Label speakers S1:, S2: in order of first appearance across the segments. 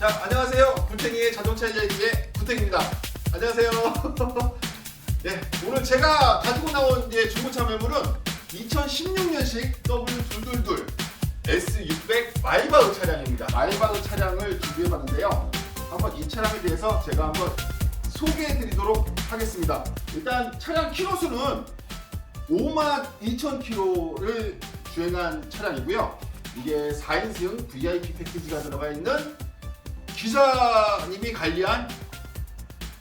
S1: 자, 안녕하세요. 구탱이의 자동차 이야기의 구탱입니다. 안녕하세요. 예, 오늘 제가 가지고 나온 이제 중고차 매물은 2016년식 W222 S600 마이바흐 차량입니다. 마이바흐 차량을 준비해봤는데요. 한번 이 차량에 대해서 제가 한번 소개해드리도록 하겠습니다. 일단 차량 키로수는 5만 2천 킬로를 주행한 차량이고요. 이게 4인승 VIP 패키지가 들어가 있는 기사님이 관리한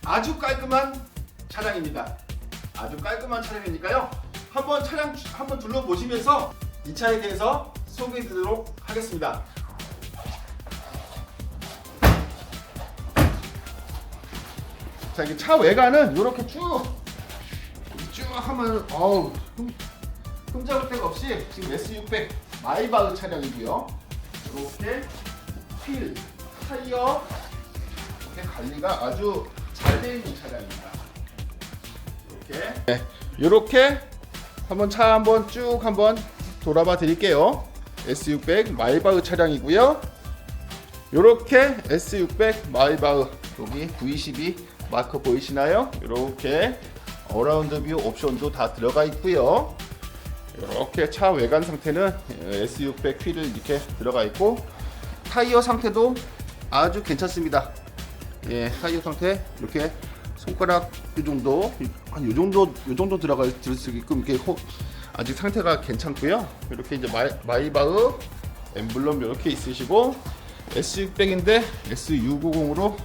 S1: 아주 깔끔한 차량입니다. 아주 깔끔한 차량이니까요. 한번 차량 주- 한번 둘러보시면서 이 차에 대해서 소개해 드리도록 하겠습니다. 자, 이게 차 외관은 이렇게 쭉, 쭉 하면, 어우, 흠, 흠잡을 데가 없이 지금 S600 마이바흐 차량이고요. 이렇게 휠, 타이어, 관리가 아주 잘 되어 있는 차량입니다. 이렇게. 네, 이렇게 한번 차 한번 쭉 한번 돌아봐 드릴게요. S600 마이바흐 차량이고요. 이렇게 S600 마이바흐 여기 V12 마크 보이시나요? 이렇게 어라운드 뷰 옵션도 다 들어가 있고요. 이렇게 차 외관 상태는 S600 휠을 이렇게 들어가 있고 타이어 상태도 아주 괜찮습니다. 예, 타이어 상태 이렇게 손가락 이 정도 한 이 정도 이 정도 들을 수 있게끔 이렇게 호- 아직 상태가 괜찮고요. 이렇게 이제 마이, 마이 바흐 엠블럼 이렇게 있으시고 S600인데 S650으로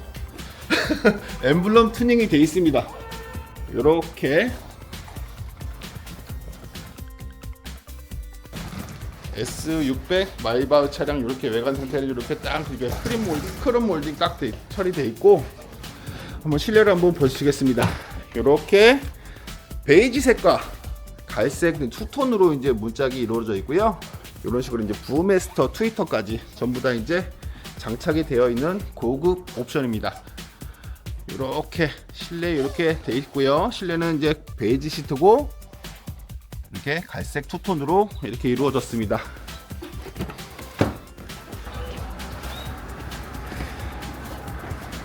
S1: 엠블럼 튜닝이 되어 있습니다. 이렇게 S600 마이바흐 차량 이렇게 외관 상태를 이렇게 딱 이렇게 크림 몰딩, 크롬 몰딩 딱 돼- 처리돼 있고 한번 실내를 한번 보시겠습니다. 이렇게 베이지 색과 갈색 투톤으로 이제 문짝이 이루어져 있고요. 이런 식으로 이제 부메스터 트위터까지 전부 다 이제 장착이 되어 있는 고급 옵션입니다. 이렇게 실내 이렇게 돼 있고요. 실내는 이제 베이지 시트고 이렇게 갈색 투톤으로 이렇게 이루어졌습니다.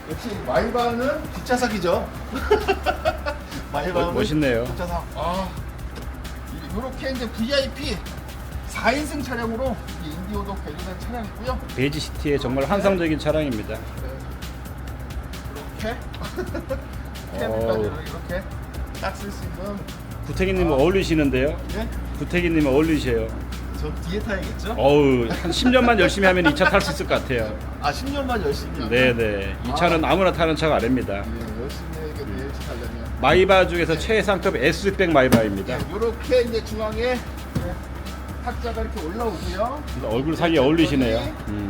S1: 역시 마이바는 뒷좌석이죠. 마이바는
S2: 멋있네요.
S1: 뒷좌석. 아, 이렇게 이제 VIP 4인승 차량으로 이 인디오도 개조된 차량이고요.
S2: 베이지 시티의 정말 환상적인 차량입니다.
S1: 이렇게 캠까지 이렇게 딱 쓸 수 있는.
S2: 구태기님 어울리시는데요.
S1: 예?
S2: 구태기님 어울리세요.
S1: 저 뒤에 타야겠죠?
S2: 어우 한 10년만 열심히 하면 이차탈 수 있을 것 같아요.
S1: 아 10년만 열심히 하면?
S2: 네네. 이 차는 아무나 타는 차가 아닙니다.
S1: 예, 열심히 이렇게 내일치 하려면
S2: 마이바 중에서 최상급 S600 마이바입니다.
S1: 이렇게 이제 중앙에 예, 탁자가 이렇게 올라오고요.
S2: 얼굴 사기 어울리시네요. 음.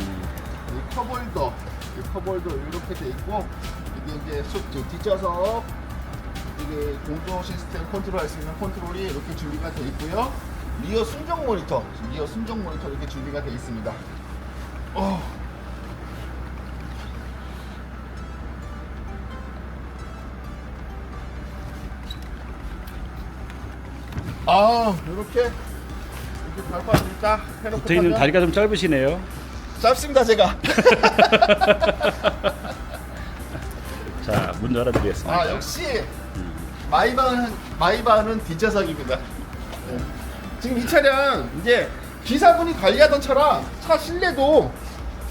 S1: 이 컵홀더, 이 컵홀더 이렇게 돼 있고 이게 이제 속, 뒷좌석 이게 공조 시스템 컨트롤 할 수 있는 컨트롤이 이렇게 준비가 돼 있고요. 리어 순정 모니터, 리어 순정 모니터 이렇게 준비가 돼 있습니다. 어. 아, 이렇게 이렇게 발판을 딱 해놓고
S2: 구태기님
S1: 타면
S2: 다리가 좀 짧으시네요.
S1: 짧습니다 제가.
S2: 자, 문 열어드리겠습니다.
S1: 아 역시 마이바는 마이바는 뒷좌석입니다. 네. 지금 이 차량 이제 기사분이 관리하던 차라 차 실내도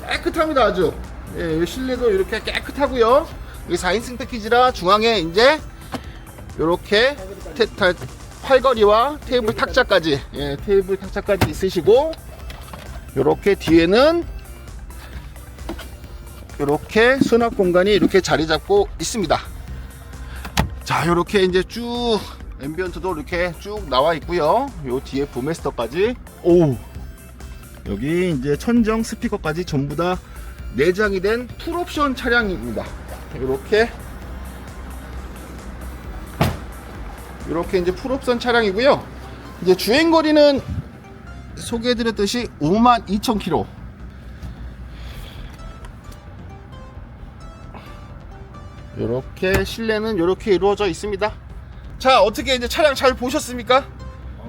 S1: 깨끗합니다 아주. 예, 이 실내도 이렇게 깨끗하고요. 이 4인승 패키지라 중앙에 이제 이렇게 팔걸이와 테이블 탁자까지 예, 테이블 탁자까지 있으시고 이렇게 뒤에는 이렇게 수납 공간이 이렇게 자리 잡고 있습니다. 자, 이렇게 이제 쭉 앰비언트도 이렇게 쭉 나와 있고요. 요 뒤에 부메스터까지 오 여기 이제 천정 스피커까지 전부 다 내장이 된 풀옵션 차량입니다. 이렇게 이렇게 이제 풀옵션 차량이고요. 이제 주행 거리는 소개해드렸듯이 5만 2천 킬로. 이렇게 실내는 이렇게 이루어져 있습니다. 자 어떻게 이제 차량 잘 보셨습니까?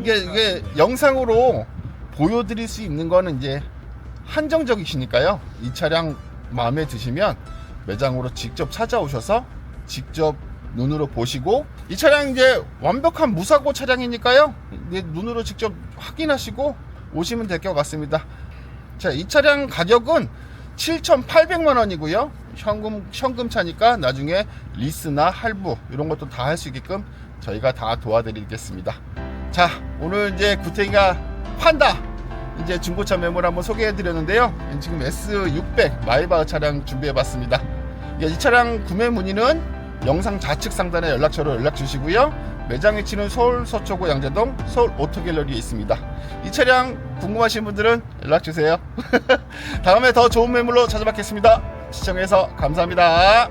S1: 이게 이게 영상으로 보여드릴 수 있는 거는 이제 한정적이시니까요. 이 차량 마음에 드시면 매장으로 직접 찾아오셔서 직접 눈으로 보시고 이 차량 이제 완벽한 무사고 차량이니까요. 눈으로 직접 확인하시고 오시면 될 것 같습니다. 자, 이 차량 가격은 7,800만 원이고요. 현금 현금 차니까 나중에 리스나 할부 이런 것도 다 할 수 있게끔 저희가 다 도와드리겠습니다. 자, 오늘 이제 구태기가 판다 이제 중고차 매물 한번 소개해 드렸는데요. 지금 S600 마이바흐 차량 준비해 봤습니다. 이 차량 구매 문의는 영상 좌측 상단에 연락처로 연락 주시고요. 매장 위치는 서울 서초구 양재동 서울 오토갤러리에 있습니다. 이 차량 궁금하신 분들은 연락 주세요. 다음에 더 좋은 매물로 찾아뵙겠습니다. 시청해서 감사합니다.